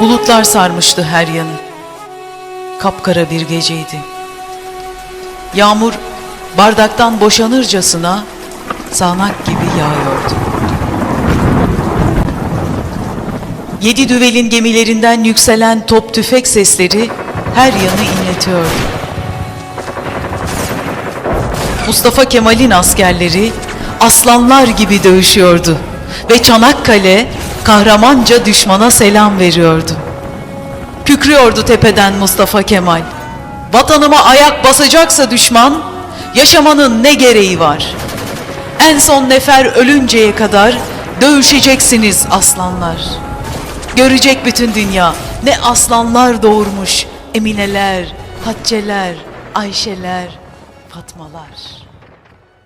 Bulutlar sarmıştı her yanı. Kapkara bir geceydi. Yağmur bardaktan boşanırcasına sağanak gibi yağıyordu. Yedi düvelin gemilerinden yükselen top tüfek sesleri her yanı inletiyordu. Mustafa Kemal'in askerleri aslanlar gibi dövüşüyordu ve Çanakkale kahramanca düşmana selam veriyordu. Kükrüyordu tepeden Mustafa Kemal. Vatanıma ayak basacaksa düşman, yaşamanın ne gereği var? En son nefer ölünceye kadar dövüşeceksiniz aslanlar. Görecek bütün dünya ne aslanlar doğurmuş Emineler, Haticeler, Ayşeler, Fatmalar.